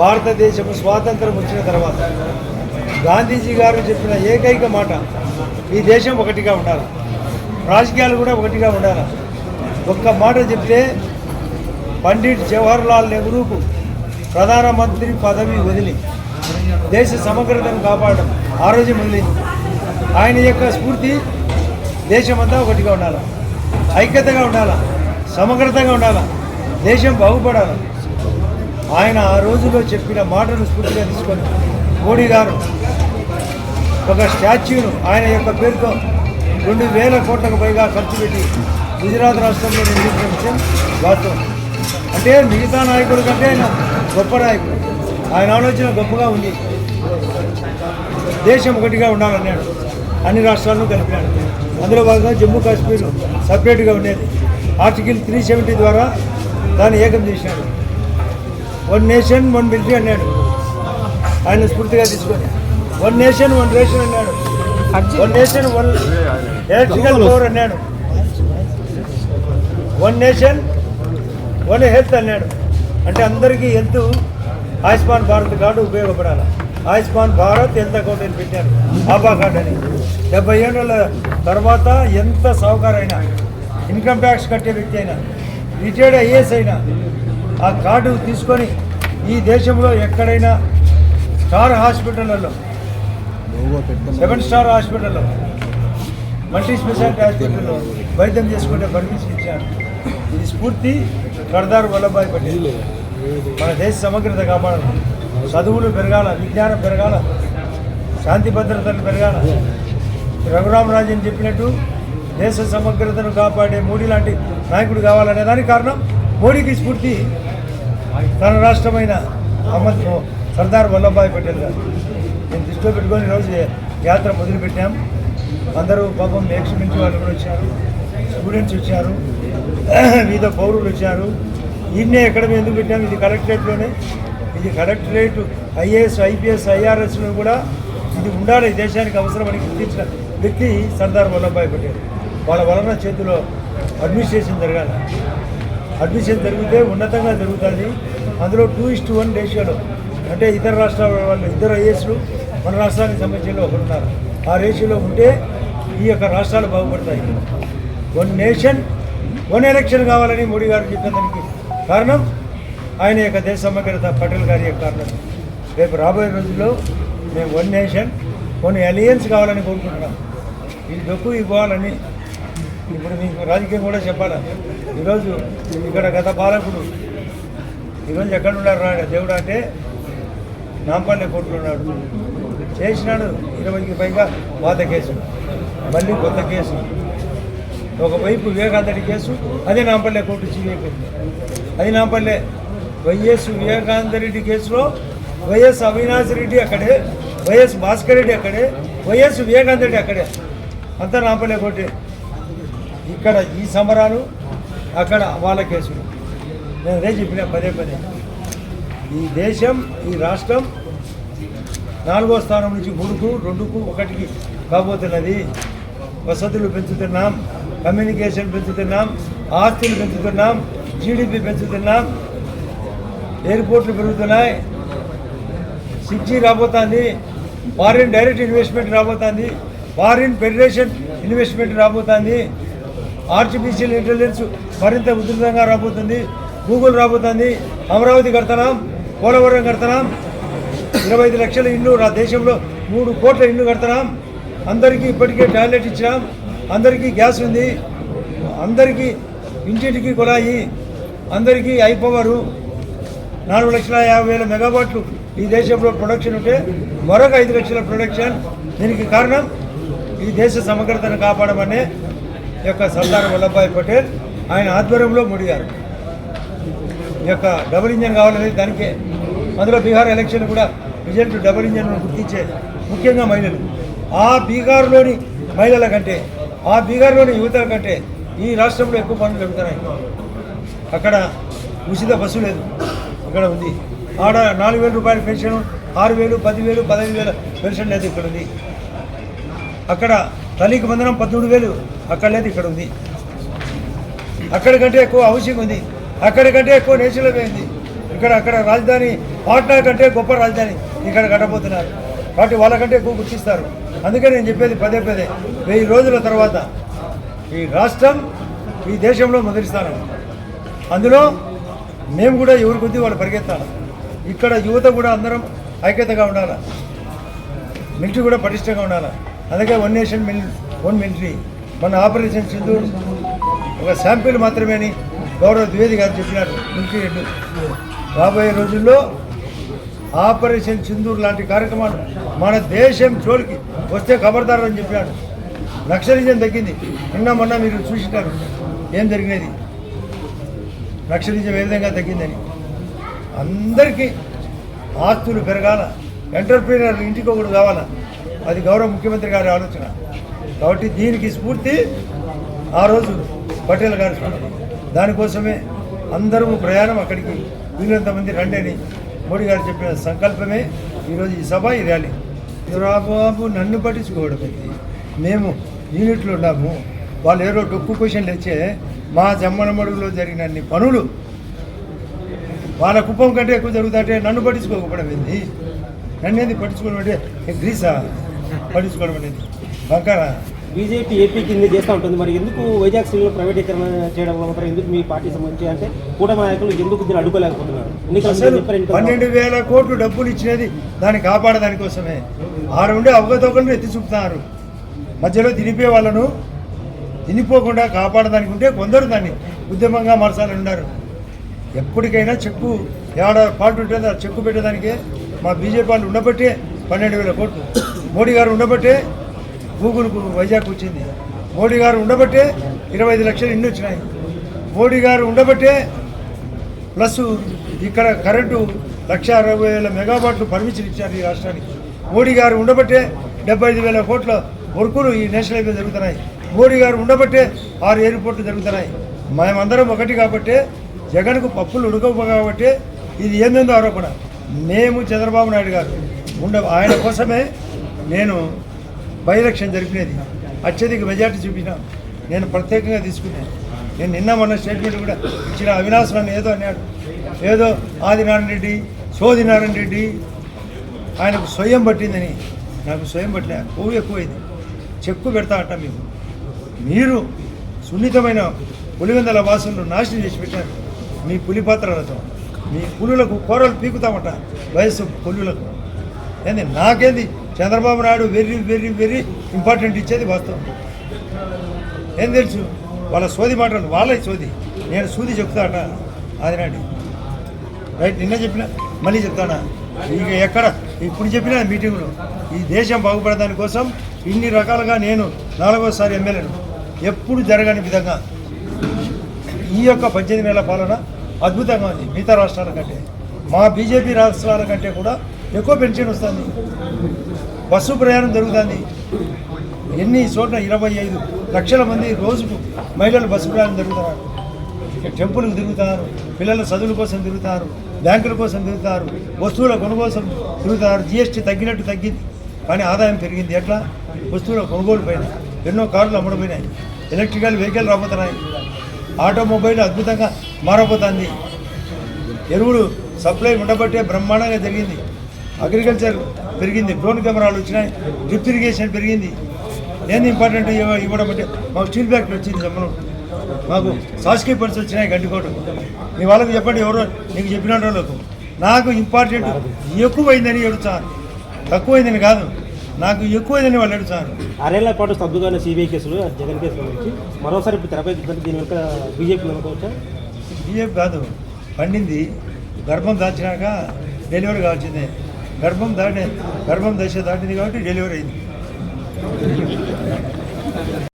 భారతదేశము స్వాతంత్రం వచ్చిన తర్వాత గాంధీజీ గారు చెప్పిన ఏకైక మాట ఈ దేశం ఒకటిగా ఉండాలి. రాజకీయాలు కూడా ఒకటిగా ఉండాలి. ఒక్క మాట చెప్తే పండిట్ జవహర్లాల్ నెహ్రూకు ప్రధానమంత్రి పదవి వదిలి దేశ సమగ్రతను కాపాడడం ఆ రోజు మొదలైంది ఆయన యొక్క స్ఫూర్తి దేశమంతా ఒకటిగా ఉండాలి. ఐక్యతగా ఉండాలి. సమగ్రతగా ఉండాలి. దేశం బాగుపడాలి. ఆయన ఆ రోజులో చెప్పిన మాటను స్ఫూర్తిగా తీసుకొని మోడీ గారు ఒక స్టాచ్యూను ఆయన యొక్క పేరుతో రెండు వేల కోట్లకు పైగా ఖర్చు పెట్టి గుజరాత్ రాష్ట్రంలో నిర్మించిన విషయం వాస్తవం. అంటే మిగతా నాయకుడు కంటే ఆయన గొప్ప నాయకుడు. ఆయన ఆలోచన గొప్పగా ఉంది. దేశం ఒకటిగా ఉండాలన్నాడు. అన్ని రాష్ట్రాలను కలిపాడు అందులో భాగంగా జమ్మూ కాశ్మీర్ సపరేట్గా ఉండేది. ఆర్టికల్ త్రీ సెవెంటీ ద్వారా దాన్ని ఏకం చేశాడు. వన్ నేషన్ వన్ మిలిటరీ అన్నాడు. ఆయన స్ఫూర్తిగా తీసుకొని. వన్ నేషన్ వన్ రేషన్ అన్నాడు. One nation one electrical power అన్నాడు. వన్ నేషన్ వన్ హెల్త్ అన్నాడు. అంటే అందరికీ హెల్త్ ఆయుష్మాన్ భారత్ కార్డు ఉపయోగపడాలి. ఆయుష్మాన్ భారత్ హెల్త్ అకౌంట్ అని పెట్టారు. ఆబా కార్డు అని. డెబ్బై ఏళ్ళ తర్వాత ఎంత సౌకర్యమైనా ఇన్కమ్ ట్యాక్స్ కట్టే వ్యక్తి అయినా రిటైర్డ్ ఐఏఎస్ అయినా ఆ కార్డు తీసుకొని ఈ దేశంలో ఎక్కడైనా స్టార్ హాస్పిటళ్ళలో సెవెన్ స్టార్ హాస్పిటల్లో మల్టీ స్పెషాలిటీ హాస్పిటల్లో వైద్యం చేసుకుంటే పర్మిషన్ ఇచ్చాను ఇది స్ఫూర్తి సర్దార్ వల్లభాయ్ పటేల్. మన దేశ సమగ్రత కాపాడాలి. చదువులు పెరగాల విజ్ఞానం పెరగాల శాంతి భద్రతలు పెరగాల. రఘురామరాజన్ చెప్పినట్టు దేశ సమగ్రతను కాపాడే మోడీ లాంటి నాయకుడు కావాలనే దానికి కారణం మోడీకి స్ఫూర్తి. తన రాష్ట్రమైన అహ్మద్ సర్దార్ వల్లభాయ్ పటేల్ గారు. నేను దృష్టిలో పెట్టుకొని ఈరోజు యాత్ర మొదలుపెట్టాం. అందరూ పాపం మేక్ష నుంచి వాళ్ళు కూడా వచ్చారు. స్టూడెంట్స్ వచ్చారు. వివిధ పౌరులు వచ్చారు. ఈయన్నే ఎక్కడ ఎందుకు పెట్టాం? ఇది కలెక్టరేట్లోనే ఇది కలెక్టరేట్ ఐఏఎస్ ఐపీఎస్ ఐఆర్ఎస్లో కూడా ఇది ఉండాలి. దేశానికి అవసరమని గుర్తించిన వ్యక్తి సర్దార్ వల్లభాయ్ పటేల్. వాళ్ళ వలన చేతిలో అడ్మినిస్ట్రేషన్ జరగాలి. అడ్మిషన్ జరిగితే ఉన్నతంగా జరుగుతుంది. అందులో టూ ఇస్ట్ వన్ రేషియోలో అంటే ఇతర రాష్ట్రాల వాళ్ళు ఇద్దరు ఐఏఎస్లు మన రాష్ట్రానికి సంబంధించిన ఒకరు ఉన్నారు ఆ రేషియోలో ఉంటే ఈ యొక్క రాష్ట్రాలు బాగుపడతాయి. వన్ నేషన్ వన్ ఎలక్షన్ కావాలని మోడీ గారు చెప్పినందుకు కారణం ఆయన యొక్క దేశ సమగ్రత పటేల్ గారి యొక్క కారణం. రేపు రాబోయే రోజుల్లో మేము వన్ నేషన్ వన్ అలియన్స్ కావాలని కోరుకుంటున్నాం. ఇది డబ్బు ఇవ్వాలని ఇప్పుడు మీకు రాజకీయం కూడా చెప్పాలా? ఈరోజు ఇక్కడ గత పాలకుడు ఈరోజు ఎక్కడున్నాడు రాడు? రా దేవుడు అంటే నాంపల్లి కోర్టులో ఉన్నాడు. చేసినాడు ఇరవైకి పైగా పాత కేసు మళ్ళీ కొత్త కేసు. ఒకవైపు వివేకాంతడి కేసు అదే నాంపల్లె కోర్టు సిబిఐ అది నాంపల్లె వైఎస్ వివేకానందరెడ్డి కేసులో వైఎస్ అవినాష్ రెడ్డి అక్కడే వైఎస్ భాస్కర్ రెడ్డి అక్కడే వైఎస్ వివేకానందరెడ్డి అక్కడే. అంతా నాంపల్లె కోర్టే. ఇక్కడ ఈ సమరాలు అక్కడ వాళ్ళ కేసులు నేను అదే చెప్పిన పదే పదే. ఈ దేశం ఈ రాష్ట్రం నాలుగో స్థానం నుంచి మూడుకు రెండుకు ఒకటికి కాబోతున్నది. వసతులు పెంచుతున్నాం కమ్యూనికేషన్ పెంచుతున్నాం ఆస్తులు పెంచుతున్నాం జీడిపి పెంచుతున్నాం. ఎయిర్పోర్ట్లు పెరుగుతున్నాయి. సిక్స్ జీ రాబోతుంది. ఫారిన్ డైరెక్ట్ ఇన్వెస్ట్మెంట్ రాబోతుంది. ఫారిన్ ఫెడరేషన్ ఇన్వెస్ట్మెంట్ రాబోతుంది. ఆర్టిఫిషియల్ ఇంటెలిజెన్స్ మరింత ఉధృతంగా రాబోతుంది. గూగుల్ రాబోతుంది. అమరావతి కడతాం పోలవరం కడతాం ఇరవై ఐదు లక్షల ఇల్లు నా దేశంలో మూడు కోట్ల ఇల్లు కడతాం అందరికీ ఇప్పటికే టాయిలెట్ ఇచ్చినాం. అందరికీ గ్యాస్ ఉంది. అందరికీ ఇంటింటికి కొలాయి అందరికీ ఐపవరు నాలుగు లక్షల యాభై వేల మెగావాట్లు ఈ దేశంలో ప్రొడక్షన్ ఉంటే మరొక ఐదు లక్షల ప్రొడక్షన్ దీనికి కారణం ఈ దేశ సమగ్రతను కాపాడమనే యొక్క సర్దార్ వల్లభాయ్ పటేల్ ఆయన ఆధ్వర్యంలో మోడీ గారు ఈ యొక్క డబుల్ ఇంజన్ కావాలనేది దానికే. అందులో బీహార్ ఎలక్షన్ కూడా రిజల్ట్ డబుల్ ఇంజన్ గుర్తించే ముఖ్యంగా మహిళలు. ఆ బీహార్లోని మహిళల కంటే ఆ బీహార్లోని యువతల కంటే ఈ రాష్ట్రంలో ఎక్కువ పనులు జరుగుతున్నాయి. అక్కడ ఉచిత బస్సు లేదు. ఇక్కడ ఉంది. ఆడ నాలుగు వేల రూపాయల పెన్షన్ ఆరు వేలు పదివేలు పదహైదు వేల పెన్షన్ లేదు ఇక్కడ ఉంది అక్కడ తల్లికి వందనం పద్దెనిమిది వేలు అక్కడ లేదు ఇక్కడ ఉంది. అక్కడికంటే ఎక్కువ హౌసింగ్ ఉంది. అక్కడికంటే ఎక్కువ నేషనల్ ఉంది. ఇక్కడ అక్కడ రాజధాని పాట్నా కంటే గొప్ప రాజధాని ఇక్కడ కట్టబోతున్నారు. కాబట్టి వాళ్ళకంటే ఎక్కువ గుర్తిస్తారు. అందుకే నేను చెప్పేది పదే పదే. వెయ్యి రోజుల తర్వాత ఈ రాష్ట్రం ఈ దేశంలో మొదటి స్థానం. అందులో మేము కూడా ఎవరి కొద్దీ వాళ్ళు పరిగెత్తాలి? ఇక్కడ యువత కూడా అందరం ఐక్యతగా ఉండాలి? మిలిటరీ కూడా పటిష్టంగా ఉండాలి? అందుకే వన్ నేషన్ మిల్ వన్ మిలిటరీ మన ఆపరేషన్ సింధూర్ ఒక శాంపిల్ మాత్రమే అని గౌరవ ద్వేది గారు చెప్పినారు మిలిటరీ రాబోయే రోజుల్లో ఆపరేషన్ సింధూర్ లాంటి కార్యక్రమాలు మన దేశం చోలికి వస్తే ఖబర్దారు అని చెప్పినాడు నక్సలిజం తగ్గింది. నిన్న మొన్న మీరు చూసినారు ఏం జరిగినది. నక్సలిజం ఏ విధంగా తగ్గిందని. అందరికీ ఆస్తులు పెరగాల. ఎంటర్ప్రీనర్ ఇంటికి ఒకటి కావాలా. అది గౌరవ ముఖ్యమంత్రి గారి ఆలోచన. కాబట్టి దీనికి స్ఫూర్తి ఆ రోజు పటేల్ గారి స్ఫూర్తి. దానికోసమే అందరూ ప్రయాణం అక్కడికి. వీలంతమంది రండి అని మోడీ గారు చెప్పిన సంకల్పమే ఈరోజు ఈ సభ ఈ ర్యాలీ. బాబు నన్ను పట్టించుకోవడం మేము యూనిట్లో ఉన్నాము. వాళ్ళు ఏదో డొక్కు క్వశ్చన్లు ఇచ్చే మా జమ్మనమడుగులో జరిగిన అన్ని పనులు వాళ్ళ కుప్పం కంటే ఎక్కువ జరుగుతుంటే నన్ను పట్టించుకోకపోవడం ఏంది నన్ను ఏంది పట్టించుకోవడం అంటే గ్రీసా? పట్టించుకోవడం అనేది బీజేపీ ఏపీ కింద చేస్తూ ఉంటుంది. మరి ఎందుకు వైజాగ్ స్టీల్ ప్రైవేటీకరణ చేయడం మాత్రం ఎందుకు మీ పార్టీ సంబంధించి అంటే కూటమి నాయకులు ఎందుకు దీన్ని అడ్డుకోలేకపోతున్నారు? ఎన్నికల ఎన్నికల పన్నెండు వేల కోట్లు డబ్బులు ఇచ్చినది దాన్ని కాపాడదాని కోసమే ఆరు ఉండే అవగతవకలను ఎత్తి చూపుతున్నారు. మధ్యలో తినిపే వాళ్ళను తినిపోకుండా కాపాడదానికి ఉంటే కొందరు దాన్ని ఉద్యమంగా మార్చాలని ఉన్నారు ఎప్పటికైనా చెక్కు ఏడ పాటు ఉంటుందో ఆ చెక్కు పెట్టేదానికే మా బీజేపీ వాళ్ళు ఉండబట్టే పన్నెండు వేల కోట్లు. మోడీ గారు ఉండబట్టే గూగుల్ వైజాగ్ వచ్చింది. మోడీ గారు ఉండబట్టే ఇరవై ఐదు లక్షలు ఇన్ని వచ్చినాయి. మోడీ గారు ఉండబట్టే ప్లస్ ఇక్కడ కరెంటు లక్ష అరవై వేల మెగావాట్లు పర్మిషన్ ఇచ్చారు ఈ రాష్ట్రానికి. మోడీ గారు ఉండబట్టే డెబ్బై ఐదు వేల కోట్ల వర్కులు ఈ నేషనల్ హైవే జరుగుతున్నాయి. మోడీ గారు ఉండబట్టే ఆరు ఎయిర్పోర్ట్లు జరుగుతున్నాయి. మేమందరం ఒకటి కాబట్టి జగన్కు పప్పులు ఉడకవు కాబట్టి ఇది ఏందో ఆరోపణ. మేము చంద్రబాబు నాయుడు గారు ఉండ ఆయన కోసమే నేను బై ఎలక్షన్ జరిపినది. అత్యధిక మెజార్టీ చూపిన నేను ప్రత్యేకంగా తీసుకున్నాను నేను నిన్న మొన్న స్టేట్మెంట్ కూడా ఇచ్చిన అవినాశనాన్ని నన్ను ఏదో అన్నాడు. ఏదో ఆదినారాయణ రెడ్డి సోదినారాయణ రెడ్డి ఆయనకు స్వయం పట్టిందని. నాకు స్వయం పట్టిన కొవ్వు ఎక్కువైంది. చెక్కు పెడతా అంట మీకు మీరు సున్నితమైన పులివెందల వాసులను నాశనం చేసి పెట్టారు. మీ పులి పాత్రలతో. మీ పులులకు కూరలు పీకుతామట వయస్సు పులులకు. ఏంది నాకేంది? Chandrababu Naidu very very very important ఇచ్చేది వాస్తవం. ఏం తెలుసు? వాళ్ళ సోది మాటలు వాళ్ళే సోది. నేను సూది చెప్తాట ఆదినాడి రైట్ నిన్న చెప్పిన మళ్ళీ చెప్తానా? ఇక ఎక్కడ? ఇప్పుడు చెప్పిన మీటింగ్లో. ఈ దేశం బాగుపడదాని కోసం ఇన్ని రకాలుగా నేను నాలుగోసారి ఎమ్మెల్యేను. ఎప్పుడు జరగని విధంగా. ఈ యొక్క పద్దెనిమిది నెలల పాలన అద్భుతంగా ఉంది. మిగతా రాష్ట్రాల కంటే. మా బీజేపీ రాష్ట్రాల కంటే కూడా ఎక్కువ పెన్షన్ వస్తుంది. బస్సు ప్రయాణం జరుగుతుంది. ఎన్ని చోట్ల ఇరవై ఐదు లక్షల మంది రోజుకు మహిళలు బస్సు ప్రయాణం జరుగుతున్నారు టెంపుల్కి తిరుగుతారు పిల్లల చదువుల కోసం తిరుగుతారు బ్యాంకుల కోసం తిరుగుతారు వస్తువుల కొనుగోలు తిరుగుతారు. జిఎస్టీ తగ్గినట్టు తగ్గింది కానీ ఆదాయం పెరిగింది. ఎట్లా? వస్తువుల కొనుగోలు పైన. ఎన్నో కార్లు అమ్మడపోయినాయి. ఎలక్ట్రికల్ వెహికల్ రాబోతున్నాయి. ఆటోమొబైల్ అద్భుతంగా మారబోతుంది. ఎరువులు సప్లై ఉండబట్టే బ్రహ్మాండంగా జరిగింది. అగ్రికల్చర్ పెరిగింది డ్రోన్ కెమెరాలు వచ్చినాయి డ్రిప్ ఇరిగేషన్ పెరిగింది. ఏంది ఇంపార్టెంట్ ఇవ్వ- ఇవ్వడం అంటే మాకు స్టీల్ ఫ్యాక్టరీ వచ్చింది జమ్మలం. మాకు సాస్కీ పర్స్ వచ్చినాయి గంటికోట మీ వాళ్ళకి చెప్పండి ఎవరో నీకు చెప్పిన వాళ్ళకు. నాకు ఇంపార్టెంట్ ఎక్కువైందని ఎడుచాను తక్కువైందని కాదు. నాకు ఎక్కువైందని వాళ్ళు ఎడుచాను ఆరేళ్ళ పాటు స్తబ్దుగా సిబిఐ కేసులు జగన్ కేసు గురించి. మరోసారి ఇప్పుడు తెరపై దీని వెనుక బీజేపీ అనుకోవచ్చా? బియ్యం కాదు పండింది. గర్భం దాచినాక డెలివరీ కావాల్సిందే. గర్భం దాటి గర్భం దశ దాటింది కాబట్టి డెలివరీ అయింది